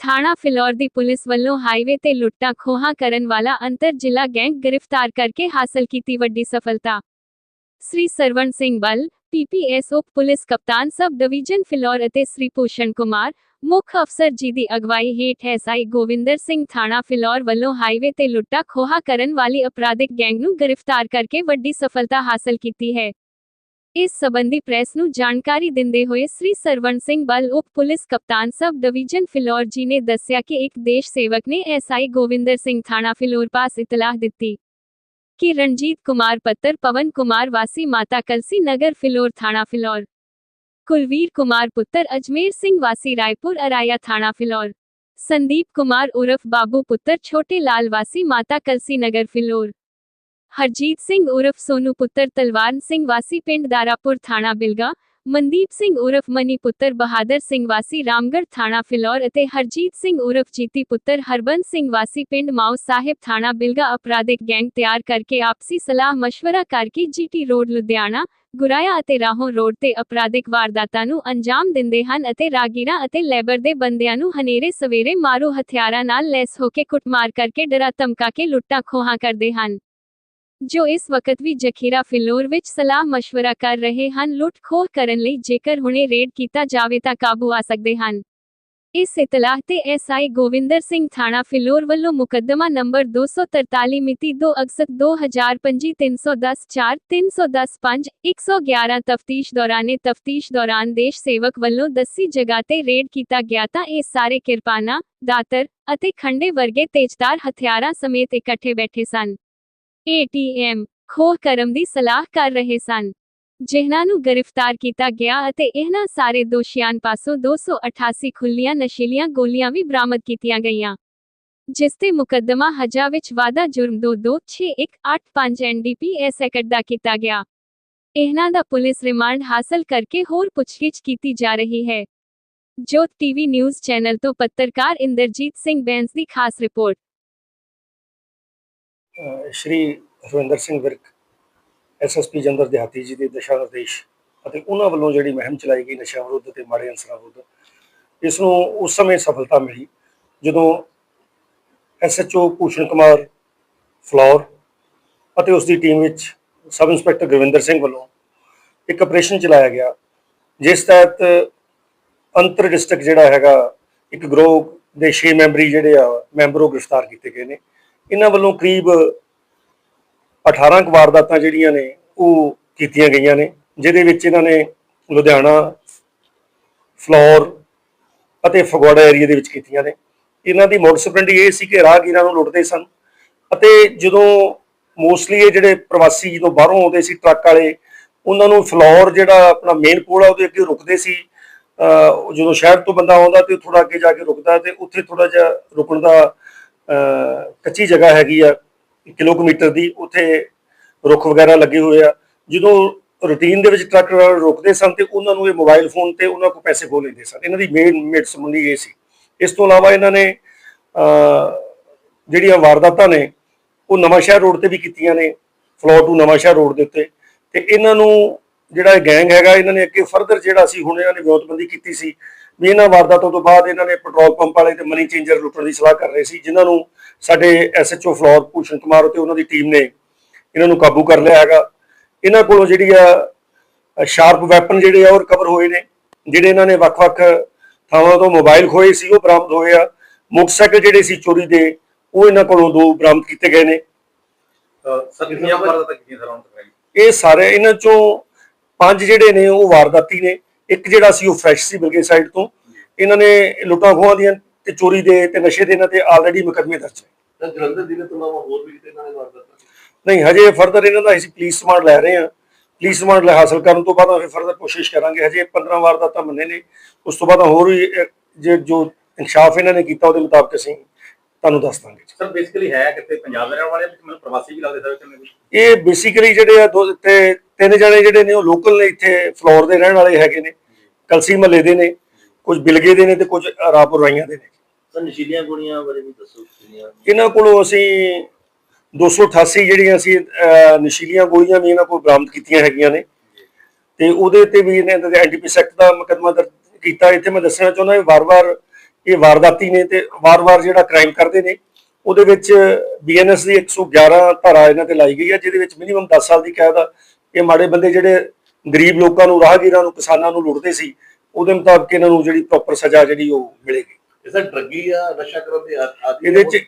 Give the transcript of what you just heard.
ਥਾਣਾ ਫਿਲੌਰ ਦੀ ਪੁਲਿਸ ਵੱਲੋਂ ਹਾਈਵੇ ਤੇ ਲੁੱਟਾਂ ਖੋਹਾਂ ਕਰਨ ਵਾਲਾ ਅੰਤਰ ਜ਼ਿਲ੍ਹਾ ਗੈਂਗ ਗ੍ਰਿਫਤਾਰ ਕਰਕੇ ਹਾਸਲ ਕੀਤੀ ਵੱਡੀ ਸਫਲਤਾ। ਸ੍ਰੀ ਸਰਵਣ ਸਿੰਘ ਬਲ ਪੀਪੀਐਸ ਉਪ ਪੁਲਿਸ ਕਪਤਾਨ ਸਬ ਡਿਵੀਜ਼ਨ ਫਿਲੌਰ ਅਤੇ ਸ੍ਰੀ ਭੂਸ਼ਣ ਕੁਮਾਰ, ਮੁੱਖ ਅਫਸਰ ਜੀ ਦੀ ਅਗਵਾਈ ਹੇਠ ਐਸਆਈ ਗੋਵਿੰਦਰ ਸਿੰਘ ਥਾਣਾ ਫਿਲੌਰ ਵੱਲੋਂ ਹਾਈਵੇ ਤੇ ਲੁੱਟਾਂ ਖੋਹਾ ਕਰਨ ਵਾਲੀ ਅਪਰਾਧਿਕ ਗੈਂਗ ਨੂੰ ਗ੍ਰਿਫਤਾਰ ਕਰਕੇ ਵੱਡੀ ਸਫਲਤਾ ਹਾਸਲ ਕੀਤੀ ਹੈ। ਇਸ ਸਬੰਧੀ ਪ੍ਰੈਸ ਨੂੰ ਜਾਣਕਾਰੀ ਦਿੰਦੇ ਹੋਏ ਸ੍ਰੀ ਸਰਵਣ ਸਿੰਘ ਬਲ ਉਪ ਪੁਲਿਸ ਕਪਤਾਨ ਸਬ ਡਿਵੀਜ਼ਨ ਫਿਲੌਰ ਜੀ ਨੇ ਦੱਸਿਆ ਕਿ ਇੱਕ ਦੇਸ਼ ਸੇਵਕ ਨੇ ਐਸਆਈ ਗੋਵਿੰਦਰ ਸਿੰਘ ਥਾਣਾ ਫਿਲੌਰ ਪਾਸ ਇਤਲਾਹ ਦਿੱਤੀ ਕਿ ਰਣਜੀਤ ਕੁਮਾਰ ਪੱਤਰ ਪਵਨ ਕੁਮਾਰ ਵਾਸੀ ਮਾਤਾ ਕਲਸੀ ਨਗਰ ਫਿਲੌਰ ਥਾਣਾ ਫਿਲੌਰ ਕੁਲਵੀਰ ਕੁਮਾਰ ਪੁੱਤਰ ਅਜਮੇਰ ਸਿੰਘ ਵਾਸੀ ਰਾਏਪੁਰ ਅਰਾਇਆ ਥਾਣਾ ਫਿਲੌਰ ਸੰਦੀਪ ਕੁਮਾਰ ਉਰਫ ਬਾਬੂ ਪੁੱਤਰ ਛੋਟੇ ਲਾਲ ਵਾਸੀ ਮਾਤਾ ਕਲਸੀ ਨਗਰ ਫਿਲੌਰ ਹਰਜੀਤ ਸਿੰਘ ਉਰਫ ਸੋਨੂ ਪੁੱਤਰ ਤਲਵਾਰ ਸਿੰਘ ਵਾਸੀ ਪਿੰਡ ਦਾਰਾਪੁਰ ਥਾਣਾ ਬਿਲਗਾ, ਮਨਦੀਪ ਸਿੰਘ ਉਰਫ ਮਨੀ ਪੁੱਤਰ ਬਹਾਦਰ ਸਿੰਘ ਵਾਸੀ ਰਾਮਗੜ ਥਾਣਾ ਫਿਲੌਰ ਅਤੇ ਹਰਜੀਤ ਸਿੰਘ ਉਰਫ ਜੀਤੀ ਪੁੱਤਰ ਹਰਬੰਸ ਸਿੰਘ ਵਾਸੀ ਪਿੰਡ ਮਾਉ ਸਾਹਿਬ ਥਾਣਾ ਬਿਲਗਾ ਅਪਰਾਧਿਕ ਗੈਂਗ ਤਿਆਰ ਕਰਕੇ ਆਪਸੀ ਸਲਾਹ مشਵਰਾ ਕਰਕੇ ਜੀਟੀ ਰੋਡ ਲੁਧਿਆਣਾ, ਗੁਰਾਇਆ ਅਤੇ ਰਾਹੋਂ ਰੋਡ ਤੇ ਅਪਰਾਧਿਕ ਵਾਰਦਾਤਾਂ ਨੂੰ ਅੰਜਾਮ ਦਿੰਦੇ ਹਨ ਅਤੇ ਰਾਗੀਰਾ ਅਤੇ ਲੈਬਰ ਦੇ ਬੰਦਿਆਂ ਨੂੰ ਹਨੇਰੇ ਸਵੇਰੇ ਮਾਰੂ ਹਥਿਆਰਾਂ ਨਾਲ ਲੈਸ ਹੋ ਕੇ ਕੁੱਟਮਾਰ ਕਰਕੇ ਡਰਾ ਧਮਕਾ ਕੇ ਲੁੱਟਾਂ ਖੋਹਾਂ ਕਰਦੇ ਹਨ। ਜੋ ਇਸ ਵਕਤ ਵੀ ਜਖੀਰਾ ਫਿਲੌਰ ਵਿੱਚ ਸਲਾਹ مشورہ ਕਰ ਰਹੇ ਹਨ ਲੁੱਟ ਖੋਹ ਕਰਨ ਲਈ ਜੇਕਰ ਹੁਣੇ ਰੇਡ ਕੀਤਾ ਜਾਵੇ ਤਾਂ ਕਾਬੂ ਆ ਸਕਦੇ ਹਨ ਇਸ ਇਤਲਾਹ ਤੇ ਐਸਆਈ ਗੋਵਿੰਦਰ ਸਿੰਘ ਥਾਣਾ ਫਿਲੌਰ ਵੱਲੋਂ ਮੁਕੱਦਮਾ ਨੰਬਰ 243 ਮਿਤੀ 2 ਅਗਸਤ 2025 310 4 310 5 111 ਤਫਤੀਸ਼ ਦੌਰਾਨੇ ਤਫਤੀਸ਼ ਦੌਰਾਨ ਦੇਸ਼ ਸੇਵਕ ਵੱਲੋਂ ਦੱਸੀ ਜਗ੍ਹਾ ਤੇ ਰੇਡ ਕੀਤਾ ਗਿਆ ਤਾਂ ਇਹ ਸਾਰੇ ਕਿਰਪਾਨਾਂ ਦਾਤਰ ਅਤੇ ਖੰਡੇ ਵਰਗੇ ਤੇਜ਼ਧਾਰ ਹਥਿਆਰਾਂ ਸਮੇਤ ਇਕੱਠੇ ਬੈਠੇ ਸਨ ਏਟੀਐਮ ਖੋਹ ਕਰਮ ਦੀ ਸਲਾਹ ਕਰ ਰਹੇ ਸਨ। ਜਿਨ੍ਹਾਂ ਨੂੰ ਗ੍ਰਿਫਤਾਰ ਕੀਤਾ ਗਿਆ ਅਤੇ ਇਹਨਾਂ ਸਾਰੇ ਦੋਸ਼ੀਆਂ ਪਾਸੋਂ 288 ਖੁੱਲੀਆਂ ਨਸ਼ੀਲੀਆਂ ਗੋਲੀਆਂ ਵੀ ਬਰਾਮਦ ਕੀਤੀਆਂ ਗਈਆਂ। ਜਿਸ ਤੇ ਮੁਕੱਦਮਾ ਹਜਾ ਵਿੱਚ ਵਾਧਾ ਜੁਰਮ 226185 ਐਨਡੀਪੀਐਸ ਐਕਟ ਦਾ ਕੀਤਾ ਗਿਆ। ਇਹਨਾਂ ਦਾ ਪੁਲਿਸ ਰਿਮਾਂਡ ਹਾਸਲ ਕਰਕੇ ਹੋਰ ਪੁੱਛਗਿੱਛ ਕੀਤੀ ਜਾ ਰਹੀ ਹੈ। ਜੋਤ ਟੀਵੀ ਨਿਊਜ਼ ਚੈਨਲ ਤੋਂ ਪੱਤਰਕਾਰ ਇੰਦਰਜੀਤ ਸਿੰਘ ਬੈਂਸ ਦੀ ਖਾਸ ਰਿਪੋਰਟ। ਸ਼੍ਰੀ ਹਰਵਿੰਦਰ ਸਿੰਘ ਵਿਰਕ ਐਸਐਸਪੀ ਜੰਦਰ ਦਿਹਾਤੀ ਜੀ ਦੇ ਦਿਸ਼ਾ ਨਿਰਦੇਸ਼ ਅਤੇ ਉਹਨਾਂ ਵੱਲੋਂ ਜਿਹੜੀ ਮੁਹਿੰਮ ਚਲਾਈ ਗਈ ਨਸ਼ਾ ਵਿਰੁੱਧ ਤੇ ਮਾੜੇ ਅਨਸਰਾਂ ਵਿਰੁੱਧ, ਇਸ ਨੂੰ ਉਸ ਸਮੇਂ ਸਫਲਤਾ ਮਿਲੀ ਜਦੋਂ ਐਸਐਚਓ ਭੂਸ਼ਣ ਕੁਮਾਰ ਫਲੌਰ ਅਤੇ ਉਸ ਦੀ ਟੀਮ ਵਿੱਚ ਸਬ ਇੰਸਪੈਕਟਰ ਗੁਰਵਿੰਦਰ ਸਿੰਘ ਵੱਲੋਂ ਇੱਕ ਆਪਰੇਸ਼ਨ ਚਲਾਇਆ ਗਿਆ, ਜਿਸ ਤਹਿਤ ਅੰਤਰ ਡਿਸਟ੍ਰਿਕਟ ਜਿਹੜਾ ਹੈਗਾ, ਇੱਕ ਗਰੋਹ ਦੇ 6 ਮੈਂਬਰੀ ਜਿਹੜੇ ਆ, ਮੈਂਬਰ ਉਹ ਗ੍ਰਿਫਤਾਰ ਕੀਤੇ ਗਏ ਨੇ। ਇਹਨਾਂ ਵੱਲੋਂ ਕਰੀਬ 18 ਕੁ ਵਾਰਦਾਤਾਂ ਜਿਹੜੀਆਂ ਨੇ ਉਹ ਕੀਤੀਆਂ ਗਈਆਂ ਨੇ, ਜਿਹਦੇ ਵਿੱਚ ਇਹਨਾਂ ਨੇ ਲੁਧਿਆਣਾ, ਫਲੋਰ ਅਤੇ ਫਗਵਾੜਾ ਏਰੀਆ ਦੇ ਵਿੱਚ ਕੀਤੀਆਂ ਨੇ। ਇਹਨਾਂ ਦੀ ਮੋਟਿਵ ਇਹ ਸੀ ਕਿ ਰਾਹਗੀਰਾਂ ਨੂੰ ਲੁੱਟਦੇ ਸਨ ਅਤੇ ਜਦੋਂ ਮੋਸਟਲੀ ਇਹ ਜਿਹੜੇ ਪ੍ਰਵਾਸੀ ਜਦੋਂ ਬਾਹਰੋਂ ਆਉਂਦੇ ਸੀ ਟਰੱਕ ਵਾਲੇ, ਉਹਨਾਂ ਨੂੰ ਫਲੋਰ ਜਿਹੜਾ ਆਪਣਾ ਮੇਨ ਪੋਲ ਆ, ਉਹਦੇ ਅੱਗੇ ਰੁਕਦੇ ਸੀ। ਜਦੋਂ ਸ਼ਹਿਰ ਤੋਂ ਬੰਦਾ ਆਉਂਦਾ ਤੇ ਥੋੜਾ ਅੱਗੇ ਜਾ ਕੇ ਰੁਕਦਾ ਤੇ ਉੱਥੇ ਥੋੜਾ ਜਿਹਾ ਰੁਕਣ ਦਾ ਕੱਚੀ ਜਗ੍ਹਾ ਹੈਗੀ ਆ। ਕਿਲੋਮੀਟਰ ਦੀ ਉੱਥੇ ਰੁੱਖ ਵਗੈਰਾ ਲੱਗੇ ਹੋਏ ਆ। ਜਦੋਂ ਰੂਟੀਨ ਦੇ ਵਿੱਚ ਟਰੱਕ ਰੋਕਦੇ ਸਨ ਤੇ ਉਹਨਾਂ ਨੂੰ ਇਹ ਮੋਬਾਈਲ ਫੋਨ ਤੇ ਉਹਨਾਂ ਕੋਲ ਪੈਸੇ ਖੋਹ ਲੈਂਦੇ ਸਨ। ਇਹਨਾਂ ਦੀ ਮੇਨ ਮੇਟ ਸੰਬੰਧੀ ਇਹ ਸੀ। ਇਸ ਤੋਂ ਇਲਾਵਾ ਇਹਨਾਂ ਨੇ, ਅਹ, ਜਿਹੜੀਆਂ ਵਾਰਦਾਤਾਂ ਨੇ, ਉਹ ਨਵਾਂ ਸ਼ਹਿਰ ਰੋਡ ਤੇ ਵੀ ਕੀਤੀਆਂ ਨੇ, ਫਲੋਰ ਟੂ ਨਵਾਂ ਸ਼ਹਿਰ ਰੋਡ ਦੇ ਉੱਤੇ। ਤੇ ਇਹਨਾਂ ਨੂੰ ਜਿਹੜਾ ਇਹ ਗੈਂਗ ਹੈਗਾ, ਇਹਨਾਂ ਨੇ ਅੱਗੇ ਫਰਦਰ ਜਿਹੜਾ ਸੀ ਹੁਣ ਇਹਨਾਂ ਨੇ ਵਿਉਂਤਬੰਦੀ ਕੀਤੀ ਸੀ ਵੀ ਇਹਨਾਂ ਵਾਰਦਾਤਾਂ ਤੋਂ ਬਾਅਦ ਇਹਨਾਂ ਨੇ ਪੈਟਰੋਲ ਪੰਪ ਵਾਲੇ ਤੇ ਮਨੀ ਚੇਂਜਰ ਲੁੱਟਣ ਦੀ ਸਲਾਹ ਕਰ ਰਹੇ ਸੀ ਜਿਨ੍ਹਾਂ ਨੂੰ ਸਾਡੇ ਐਸਐਚਓ ਫਲੋਰ ਭੂਸ਼ਣ ਕੁਮਾਰ ਤੇ ਉਹਨਾਂ ਦੀ ਟੀਮ ਨੇ ਇਹਨਾਂ ਨੂੰ ਕਾਬੂ ਕਰ ਲਿਆ ਹੈਗਾ। ਇਹਨਾਂ ਕੋਲੋਂ ਜਿਹੜੀ ਆ ਸ਼ਾਰਪ ਵੈਪਨ ਜਿਹੜੇ ਆ ਉਹ ਰਿਕਵਰ ਹੋਏ ਨੇ ਜਿਹੜੇ ਇਹਨਾਂ ਨੇ ਵੱਖ-ਵੱਖ ਥਾਵਾਂ ਤੋਂ ਮੋਬਾਈਲ ਖੋਏ ਸੀ ਉਹ ਬਰਾਮਦ ਹੋਏ ਆ। ਮੋਟਰਸਾਈਕਲ ਜਿਹੜੇ ਸੀ ਚੋਰੀ ਦੇ ਉਹ ਇਹਨਾਂ ਕੋਲੋਂ ਦੋ ਬਰਾਮਦ ਕੀਤੇ ਗਏ ਨੇ। ਇਹ ਸਾਰੇ ਇਹਨਾਂ ਚੋਂ ਪੰਜ ਜਿਹੜੇ ਨੇ ਉਹ ਵਾਰਦਾਤੀ ਨੇ। ਇੱਕ ਜਿਹੜਾ ਸੀ ਉਹ ਫਰੈਸ਼ ਸੀ ਬਿਲਗੇ ਸਾਈਡ ਤੋਂ। ਇਹਨਾਂ ਨੇ ਲੁੱਟਾਂ ਖੋਹਾਂ ਦੀਆਂ ਤੇ ਚੋਰੀ ਦੇ ਤੇ ਨਸ਼ੇ ਦੇ ਇਹਨਾਂ ਤੇ ਆਲਰੇਡੀ ਮੁਕੱਦਮੇ ਦਰਜ ਨੇ ਸਰ ਜਲੰਧਰ ਜ਼ਿਲ੍ਹੇ ਤੋਂ ਇਲਾਵਾ ਹੋਰ ਵੀ ਕਿਤੇ ਇਹਨਾਂ ਨੇ ਵਾਰਦਾਤਾਂ ਨਹੀਂ ਹਜੇ ਫਰਦਰ ਇਹਨਾਂ ਦਾ ਅਸੀਂ ਪੁਲਿਸ ਸਮਾਨ ਲੈ ਰਹੇ ਹਾਂ। ਪੁਲਿਸ ਲੈ ਹਾਸਲ ਕਰਨ ਤੋਂ ਬਾਅਦ ਅਸੀਂ ਫਰਦਰ ਕੋਸ਼ਿਸ਼ ਕਰਾਂਗੇ। ਹਜੇ 15 ਵਾਰਦਾਤਾਂ ਮੰਨੇ ਨੇ। ਉਸ ਤੋਂ ਬਾਅਦ ਹੋਰ ਵੀ ਜੇ ਜੋ ਇਨਸਾਫ ਇਹਨਾਂ ਨੇ ਕੀਤਾ ਉਹਦੇ ਮੁਤਾਬਕ ਅਸੀਂ ਤੁਹਾਨੂੰ ਦੱਸ ਦਾਂਗੇ। ਸਰ ਬੇਸਿਕਲੀ ਹੈ ਕਿਤੇ ਪੰਜਾਬ ਦੇ ਰਹਿਣ ਵਾਲੇ ਵਿੱਚ ਮੈਨੂੰ ਪ੍ਰਵਾਸੀ ਵੀ ਲੱਗਦੇ ਸਰ ਇਹ ਬੇਸਿਕਲੀ ਜਿਹੜੇ ਆ ਦੋ ਤੇ ਤਿੰਨ ਜਣੇ ਜਿਹੜੇ ਨੇ ਉਹ ਲੋਕਲ ਨੇ ਇੱਥੇ ਫਲੋਰ ਦੇ ਰਹਿਣ ਵਾਲੇ ਹੈਗੇ ਨੇ ਕਲਸੀ ਮਹੱਲੇ ਦੇ ਨੇ ਕੁਝ ਬਿਲਗੇ ਦੇ ਨੇ ਤੇ ਕੁਝ ਰਾਪੁਰ ਰਾਈਆਂ ਦੇ ਨੇ। ਨਸ਼ੀਲੀਆਂ ਗੋਲੀਆਂ ਬਾਰੇ ਵੀ ਦੱਸੋ ਇਹਨਾਂ ਕੋਲੋਂ ਅਸੀਂ 288 ਜਿਹੜੀਆਂ ਅਸੀਂ ਨਸ਼ੀਲੀਆਂ ਗੋਲੀਆਂ ਵੀ ਇਹਨਾਂ ਕੋਲ ਬਰਾਮਦ ਕੀਤੀਆਂ ਹੈਗੀਆਂ ਨੇ। ਤੇ ਉਹਦੇ ਤੇ ਵੀ ਇਹਨੇ ਐਨਡੀਪੀ ਸੈਕਟ ਦਾ ਮੁਕੱਦਮਾ ਦਰਜ ਕੀਤਾ। ਇੱਥੇ ਮੈਂ ਦੱਸਣਾ ਚਾਹੁੰਦਾ ਵੀ ਵਾਰ-ਵਾਰ ਇਹ ਵਾਰਦਾਤੀ ਨੇ ਤੇ ਵਾਰ-ਵਾਰ ਜਿਹੜਾ ਕ੍ਰਾਈਮ ਕਰਦੇ ਨੇ ਉਹਦੇ ਵਿੱਚ ਬੀਐਨਐਸ ਦੀ 111 ਧਾਰਾ ਇਹਨਾਂ ਤੇ ਲਾਈ ਗਈ ਹੈ ਜਿਹਦੇ ਵਿੱਚ ਮਿਨੀਮਮ 10 ਸਾਲ ਦੀ ਕੈਦ ਆ। ਇਹ ਮਾੜੇ ਬੰਦੇ ਜਿਹੜੇ ਗਰੀਬ ਲੋਕਾਂ ਨੂੰ ਰਾਹਗੀਰਾਂ ਨੂੰ ਕਿਸਾਨਾਂ ਨੂੰ ਲੁੱਟਦੇ ਸੀ ਉਹਦੇ ਮੁਤਾਬਕ ਇਹਨਾਂ ਨੂੰ ਜਿਹੜੀ ਪ੍ਰੋਪਰ ਸਜ਼ਾ ਜਿਹੜੀ ਉਹ ਮਿਲੇਗੀ। ਇਹ ਸਰ ਡਰੱਗੀ ਆ ਨਸ਼ਾ ਕਰਨ ਦੇ ਆਦੀ ਇਹਦੇ ਚ